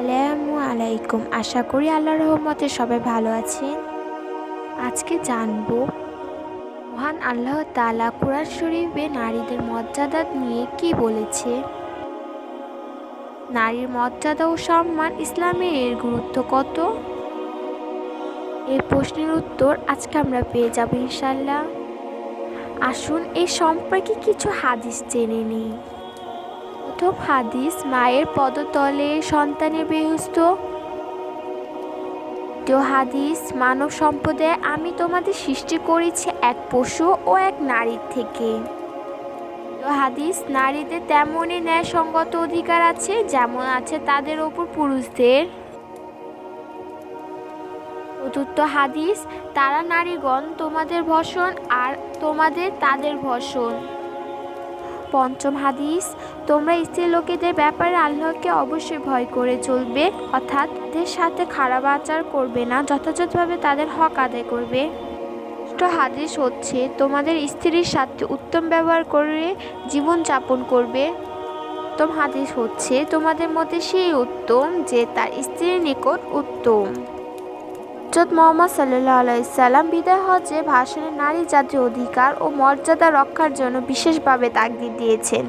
আসসালামু আলাইকুম। আশা করি আল্লাহ রহমতে সবাই ভালো আছেন। আজকে জানব, মহান আল্লাহ তাআলা কুরআন শরীফে নারীদের মর্যাদা নিয়ে কি বলেছে? নারীর মর্যাদা ও সম্মান ইসলামে এর গুরুত্ব কত? এই প্রশ্নের উত্তর আজকে আমরা পেয়ে যাব ইনশাল্লাহ আসুন এই সম্পর্কে কিছু হাদিস জেনে নিই। প্রথম হাদিস, মায়ের পদতলে সন্তানের বেহস্ত হাদিস, মানব সম্পদে আমি তোমাদের সৃষ্টি করেছি এক পশু ও এক নারীর থেকে। হাদিস, নারীদের তেমনই ন্যায়সঙ্গত অধিকার আছে, যেমন আছে তাদের ওপর পুরুষদের। চতুর্থ হাদিস, তারা নারীগণ, তোমাদের ভষণ আর তোমাদের তাদের ভষণ পঞ্চম হাদিস, তোমরা স্ত্রী লোকেদের ব্যাপারে আল্লাহকে অবশ্যই ভয় করে চলবে, অর্থাৎ তাদের সাথে খারাপ আচার করবে না, যথাযথভাবে তাদের হক আদায় করবে। হাদিস হচ্ছে, তোমাদের স্ত্রীর সাথে উত্তম ব্যবহার করে জীবন যাপন করবে। উত্তম হাদিস হচ্ছে, তোমাদের মধ্যে সেই উত্তম যে তার স্ত্রীর নিকট উত্তম। হজরত মোহাম্মদ সাল্লাহ আলাইসাল্লাম বিদায় হজে ভাষণে নারী জাতির অধিকার ও মর্যাদা রক্ষার জন্য বিশেষভাবে তাগিদ দিয়েছেন।